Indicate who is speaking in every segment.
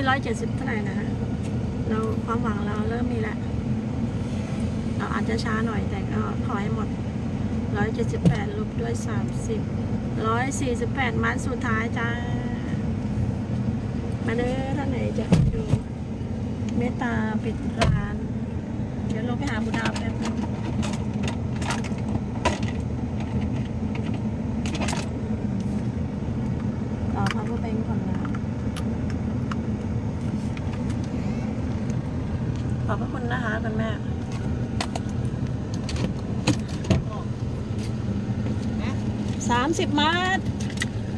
Speaker 1: ที่ร้อยเจ็ดสิบเท่าไหร่นะฮะเราความหวังเราเริ่มมีแล้วเราอาจจะช้าหน่อยแต่ก็ขอให้หมดร้อยเจ็ดสิบแปดลบด้วยสามสิบร้อยสี่สิบแปดมัดสุดท้ายจ้า มาเด้อท่านไหนจะดู เมตตาปิดร้าน เดี๋ยวลงไปหาบุดาวแป๊บนึงต่อพาวเวอร์แบงค์ก่อนนะขอบพระคุณนะคะคุณแม่ สามสิบมัด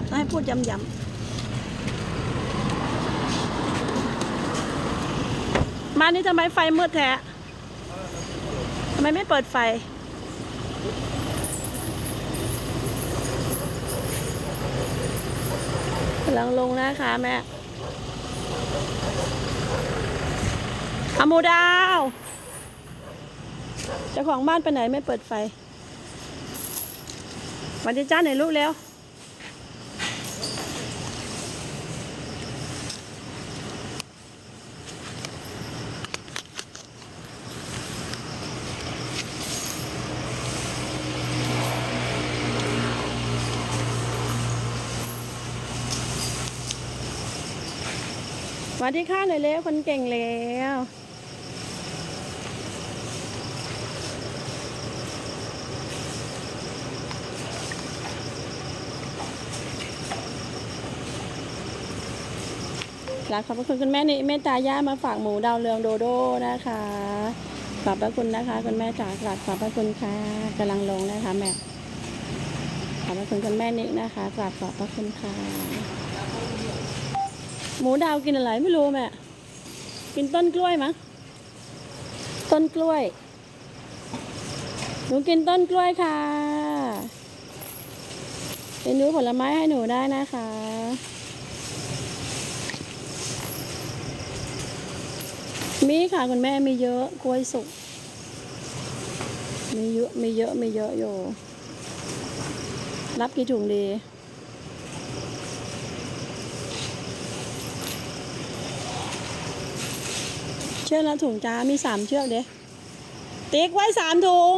Speaker 1: ต้องให้พูดย้ำๆมานี่ทำไมไฟมืดแท้ทำไมไม่เปิดไฟ กำลังลงนะคะแม่อามูดาว เจ้าของบ้านไปไหนไม่เปิดไฟ สวันดีจ้าหน่อยลูกแล้วสวัสดีค่ะหน่อยเร็วคนเก่งแล้ว ราบขอบพระคุณคุณแม่นี่เมตตาย่ามาฝากหมูดาวเรืองโดโด้นะคะขอบพระคุณนะคะคุณแม่จ๋ากราบขอบพระคุณค่ะกำลังลงนะคะแม่ขอบพระคุณคุณแม่นินะคะกราบขอบพระคุณค่ะหมูดาวกินอะไรไม่รู้แม่กินต้นกล้วยมั้งต้นกล้วยหนูกินต้นกล้วยค่ะเป็นนูผลไม้ให้หนูได้นะคะ มีค่ะคุณแม่มีเยอะกล้วยสุกมีเยอะมีเยอะมีเยอะอยู่ รับกี่ถุงดี เชือกละถุงจ้ามีสามเชือกเด้ติ๊กไว้สามถุง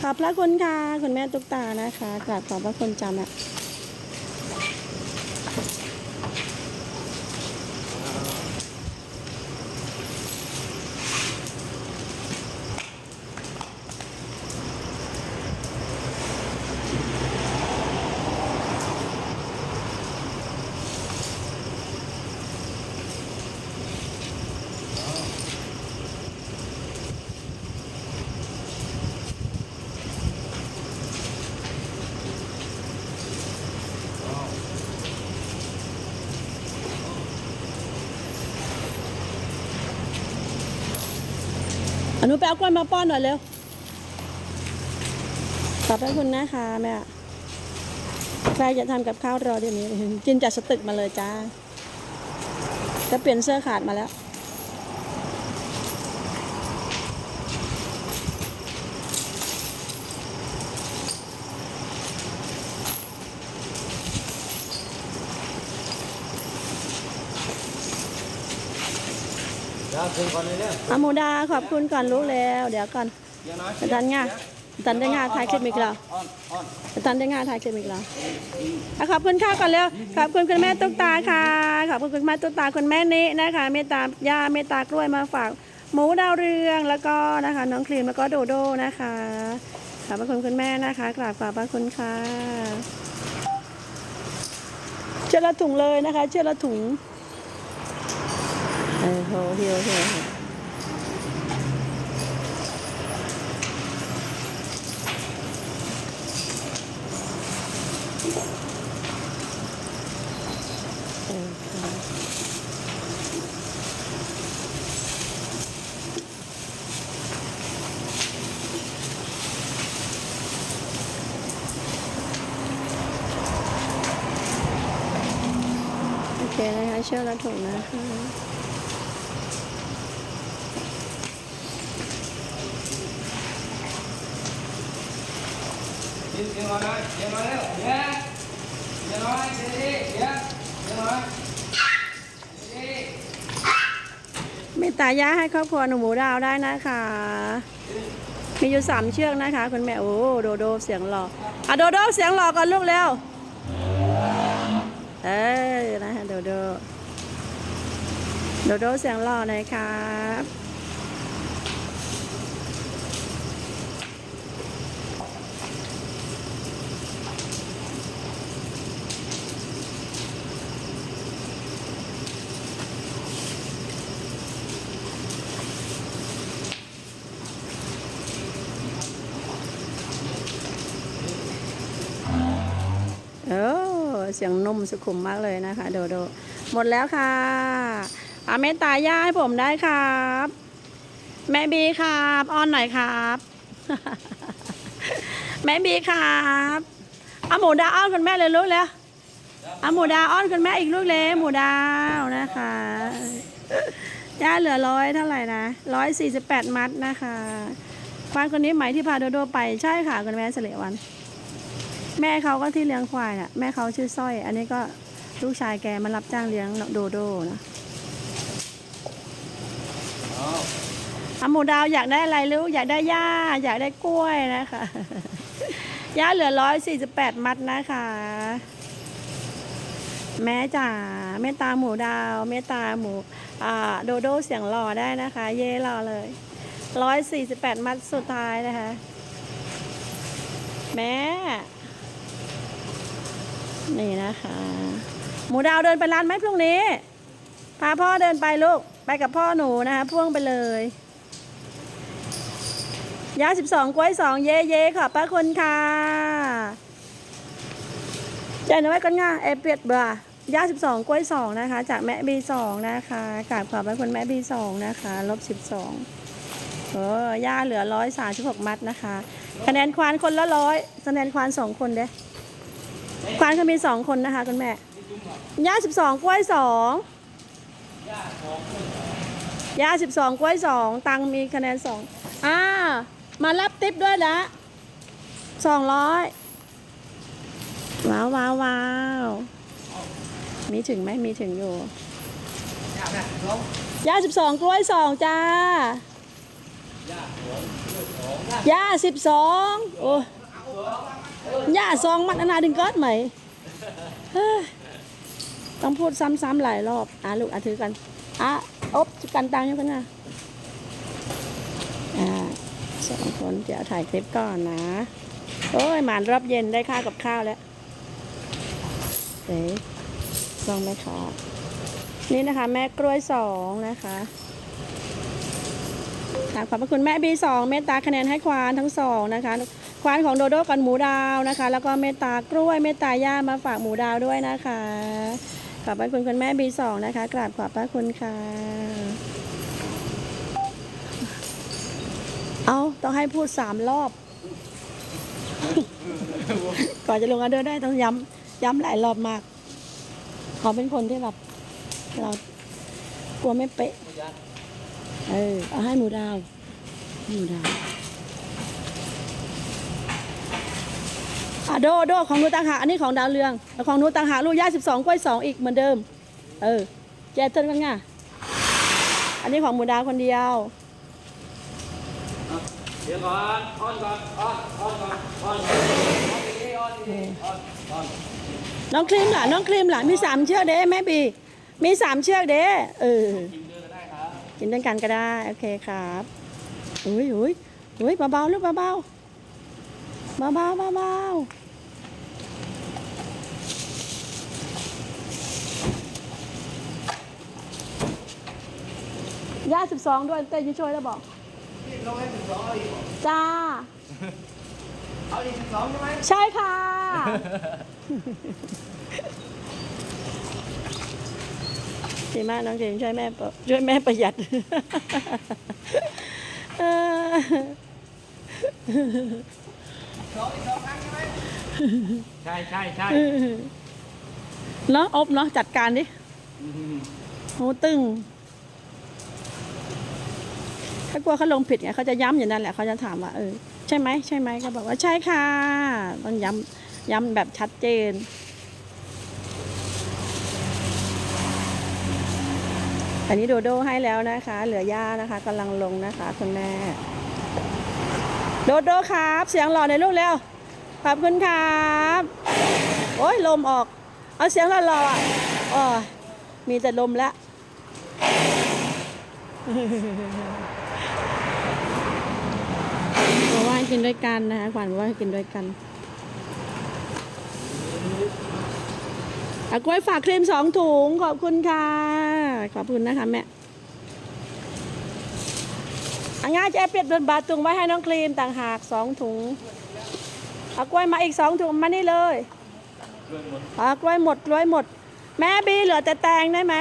Speaker 1: ขอบพระคุณค่ะ คุณแม่ตุ๊กตานะคะกราบขอบพระคุณจำอะ อนุไปเอากล้วยมาป้อนหน่อยเร็วขอบพระคุณนะคะแม่ใครจะทำกับข้าวรอเดี๋ยวนี้กินจัดสตึกมาเลยจ้าจะเปลี่ยนเสื้อขาดมาแล้ว
Speaker 2: เดี๋ยวคืนก่ อนเลยเนี่ย
Speaker 1: อาโมดาขอบคุณก่อนลูกแล้ว เดี๋ยวก่อน
Speaker 2: เดี๋ยวน้อย
Speaker 1: อาจารย์ง่าอาจารย์ได้ง่าถ่ายคลิปอีกแล้ว
Speaker 2: อ่อนอ่อน
Speaker 1: อาจารย์ได้ง่าถ่ายคลิปอีกแล้วอะขอบคุณค่ะก่อนเร็วขอบคุณคุณแม่ตุ๊กตาค่ะขอบคุณคุณแม่ตุ๊กตาคุณแม่นินะคะเมตตาย่าเมตตากล้วยมาฝากหมูดาวเรืองแล้วก็นะคะน้องครีมแล้วก็โดโดนะคะขอบพระคุณคุณแม่นะคะกราบขอบพระคุณค่ะเชือกละถุงเลยนะคะ เชือกละถุง เออโหเฮียวเฮียวเฮียวเออค่ะโอเคนะคะเชื่อกละถุงนะคะ
Speaker 2: ยืนยืน้อยยืน้อยเร็วเยอะยืน้อยยืนดีเยอะยืน้อยม
Speaker 1: ตตายาให้ครอบครัวหนูหมูดาวได้นะคะ มีอยู่สามเชือกนะคะ คุณแม่ โอ้โดโดเสียงหล่ออะโดโดเสียงหลอก่อนลูกเร็ว เอ้ยนะฮะโดโดโดโดเสียงหลอกเลยครับ เสียงนุ่มสุขุมมากเลยนะคะ โดโดหมดแล้วค่ะอาเมตาย่าให้ผมได้ครับ แม่บีครับอ้อนหน่อยครับ แม่บีครับเอาหมูดาวอ้อนคุณแม่เลยลูกแล้วเอาหมูดาวอ้อนคุณแม่อีกลูกเลยหมูดาวนะคะย่าเหลือร้อยเท่าไหร่นะร้อยสี่สิบแปดมัดนะคะควานคนนี้ไหมที่พาโดโดไปใช่ค่ะคุณแม่เสลวัน แม่เขาก็ที่เลี้ยงควายน่ะ แม่เขาชื่อสร้อย อันนี้ก็ลูกชายแกมารับจ้างเลี้ยงโดโดนะ
Speaker 2: เอา
Speaker 1: อาหมูดาวอยากได้อะไรลูกอยากได้หญ้า อยากได้กล้วยนะคะหญ้าเหลือร้อยสี่สิบแปดมัดนะคะ แม่จ๋าเมตตาหมูดาวเมตตาหมูอ่าโดโดเสียงหล่อได้นะคะ เย่หล่อเลยร้อยสี่สิบแปดมัดสุดท้ายนะคะ แม่ นี่นะคะ หมูดาวเดินไปร้านไหมพรุ่งนี้ พาพ่อเดินไปลูก ไปกับพ่อหนูนะคะพ่วงไปเลยยาสิบสองกล้วยสองเย่เย่ขอบพระคุณค่ะเจนเอาไว้กันง่าเอเปียดเบื่อยาสิบสองกล้วยสองนะคะ จากแม่บีสองนะคะกราบขอบพระคุณแม่บีสองนะคะลบสิบสองเออย่าเหลือร้อยสามสิบหกมัดนะคะ คะแนนควานคนละร้อยคะแนนควานสองคนเด้ ควานเขามีสองคนนะคะคุณแม่ย่าสิบสองกล้วยสองย่าสิบสองกล้วยสองตังมีคะแนนสองอ่า มารับติปด้วยนะสองร้อยว้าวว้าวว้าวมีถึงไหมมีถึงอยู่ย่าสิบสองกล้วยสองจ้าย่าสิบสองโอ้ ย่าสองมัดอนาดึงก้อนไหมต้องพูดซ้ำๆหลายรอบอะลูกอะถือกันอะอบกันตังยังกันนะอ่าสองคนเดี๋ยวถ่ายคลิปก่อนนะ โอ้ยหมานรอบเย็นได้ค่ากับข้าวแล้วเอ๊ะลองไหมคะนี่นะคะ แม่กล้วยสองนะคะค่ะขอบพระคุณแม่บีสองเมตตาคะแนนให้ควานทั้งสองนะคะ ควานของโดโดกับหมูดาวนะคะ แล้วก็เมตตากล้วยเมตตาย่ามาฝากหมูดาวด้วยนะคะขอบพระคุณคุณแม่บีสองนะคะ กราบขอบพระคุณค่ะ เอาต้องให้พูดสามรอบ ก่อนจะลงออเดอร์ได้ต้องย้ำย้ำหลายรอบมากเขาเป็นคนที่แบบเรากลัวไม่เป๊ะ เออ เอาให้หมูดาว หมูดาวอะ โดโดของหนูต่างหากอันนี้ของดาวเรืองแล้วของหนูต่างหากลูกย่าสิบสองกล้วยสองอีกเหมือนเดิม เออแจเติ้ลกันไงอันนี้ของหมูดาวคนเดียว
Speaker 2: เดี๋ยวก่อนอ้อนก่อนอ้อนอ้อนก่อนอ้อนก่อนอ้อนดีอ้อนดีอ้อนอ้อน
Speaker 1: น้องครีมล่ะน้องครีมล่ะมีสามเชือกเด้แม่บีมีสามเชือกเด้เออ
Speaker 2: กินเดือก็ได้ครับ
Speaker 1: กินด้วยกันก็ได้ โอเคครับอุ้ยอุ้ยอุ้ยเบาๆลูกเบาๆเบาๆเบาๆ ย่าสิบสองด้วยเต้ยจะช่วยแล้วบอก
Speaker 2: ลงให้สิบสองเอาอีก
Speaker 1: จ้า
Speaker 2: เอาอีกสิบสองใช่ไหม
Speaker 1: ใช่ค่ะ ดีมากน้องเจมช่วยแม่ปะช่วยแม่ประหยัดเออ
Speaker 2: สองอีกสองครั้งใช่ไหมใช่ใช่ใช่
Speaker 1: เนาะอบเนาะจัดการดิหูตึง ถ้ากลัวเขาลงผิดไงเขาจะย้ำอย่างนั้นแหละเขาจะถามว่าเออใช่ไหมใช่ไหมก็บอกว่าใช่ค่ะต้องย้ำย้ำแบบชัดเจนอันนี้โดโดให้แล้วนะคะ เหลือย่านะคะกำลังลงนะคะคุณแม่โดโดครับ เสียงหล่อในลูกเร็วขอบคุณครับโอ้ยลมออก เอาเสียงหล่อๆอะอ๋อมีแต่ลมล้ว บอ กินด้วยกันนะคะขวัญว่าให้กินด้วยกันอากล้วยฝากครีมสองถุงขอบคุณค่ะ ขอบคุณนะคะแม่อังง่าจะเปรียบเดินบาทตุงไว้ให้น้องครีมต่างหากสองถุงอากล้วยมาอีกสองถุงมานี่เลยอากล้วยหมดกล้วยหมด แม่บีเหลือแต่แตงได้ไหม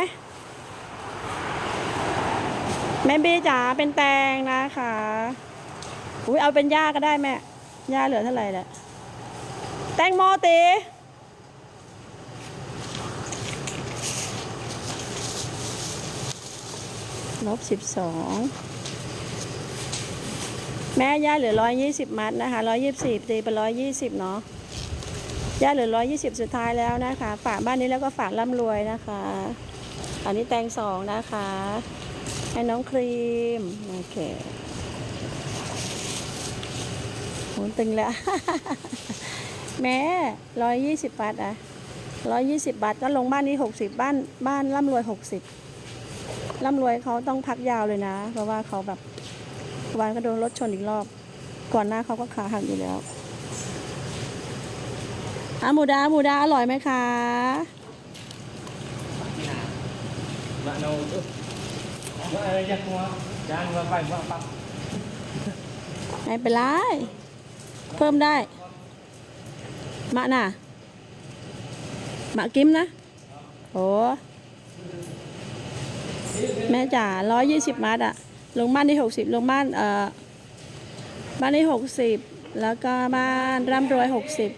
Speaker 1: แม่บีจ๋าเป็นแตงนะคะ อุ้ยเอาเป็นหญ้าก็ได้แม่หญ้าเหลือเท่าไหร่แหละแตงโมตีลบสิบสองแม่ย่าเหลือร้อยยี่สิบมัดนะคะร้อยยี่สิบตีไปร้อยยี่สิบเนาะย่าเหลือร้อยยี่สิบสุดท้ายแล้วนะคะ ฝากบ้านนี้แล้วก็ฝากร่ำรวยนะคะ อันนี้แตงสองนะคะ ให้น้องครีม โอเค หตึงแล้ว แม่ร้อยยี่สิบบาทอะร้อยยี่สิบบาทก็ลงบ้านนี้หกสิบบ้านบ้านร่ำรวยหกสิบร่ำรวยเขาต้องพักยาวเลยนะ เพราะว่าเขาแบบวันก็โดนรถชนอีกรอบ ก่อนหน้าเขาก็ขาหักอยู่แล้วอะหมูดาหมูดาอร่อยไหมคะ
Speaker 2: Bạn nào chứ? Bạn này nhặt qua. Chan và phải và ปั๊บ
Speaker 1: ไม่เป็นไร เพิ่มได้ มะน่ะ มะกิมนะ โอ้แม่จ๋าร้อยยี่สิบมัดอะลงบ้านที่หกสิบลงบ้านเอ่อบ้านที่หกสิบแล้วก็บ้านร่ำรวยหกสิบ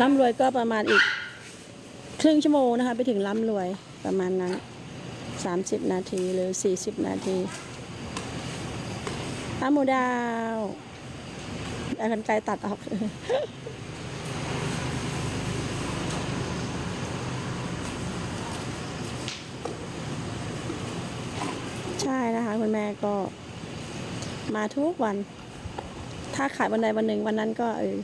Speaker 1: ร่ำรวยก็ประมาณอีก ครึ่งชั่วโมงนะคะ ไปถึงร่ำรวยประมาณนั้นสามสิบนาทีหรือสี่สิบนาที อาหมูดาวเอากันไกลตัดออก ใช่นะคะคุณแม่ก็ มาทุกวัน ถ้าขายวันใดวันหนึ่งวันนั้นก็เออ